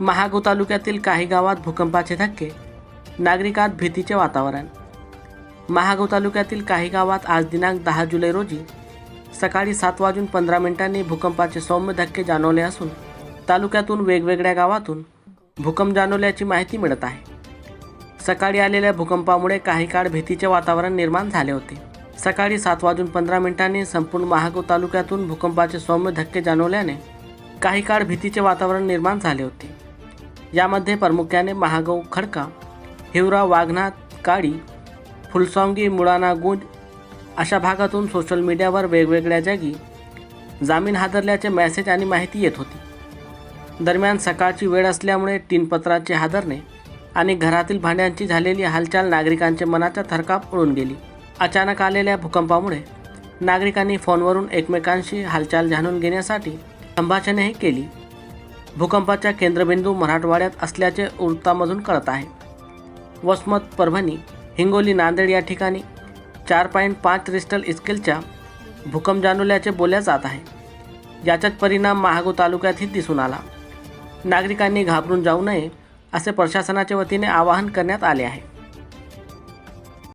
महागो तालुक्यातील काही गावात भूकंपाचे धक्के नागरिकात भीतीचे वातावरण. महागो तालुक्यातील काही गावात आज दिनांक दहा जुलै रोजी सकाळी सात वाजून पंधरा मिनिटांनी भूकंपाचे सौम्य धक्के जाणवले असून तालुक्यातून वेगवेगळ्या गावातून भूकंप जाणवल्याची माहिती मिळत आहे. सकाळी आलेल्या भूकंपामुळे काही काळ भीतीचे वातावरण निर्माण झाले होते. सकाळी सात वाजून पंधरा मिनिटांनी संपूर्ण महागाव तालुक्यातून भूकंपाचे सौम्य धक्के जाणवल्याने काही काळ भीतीचे वातावरण निर्माण झाले होते. यामध्ये प्रामुख्याने महागौ खडका हिवरा वाघनाथ काळी फुलसॉंगी मुळाना गुंज अशा भागातून सोशल मीडियावर वेगवेगळ्या जागी जामीन हादरल्याचे मेसेज आणि माहिती येत होती. दरम्यान सकाळची वेळ असल्यामुळे टीनपत्राचे हादरणे आणि घरातील भांड्यांची झालेली हालचाल नागरिकांच्या मनाचा थरकाप उडून गेली. अचानक आलेल्या भूकंपामुळे नागरिकांनी फोनवरून एकमेकांशी हालचाल जाणून घेण्यासाठी संभाषणेही केली. भूकंपाच्या केंद्रबिंदू मराठवाड्यात असल्याचे वृत्तामधून कळत आहे. वसमत परभणी हिंगोली नांदेड या ठिकाणी चार पॉईंट पाच रिस्टल स्केलच्या भूकंप जाणवल्याचे बोलल्या जात आहे. याचाच परिणाम महागो तालुक्यातही दिसून आला. नागरिकांनी घाबरून जाऊ नये असे प्रशासनाच्या वतीने आवाहन करण्यात आले आहे.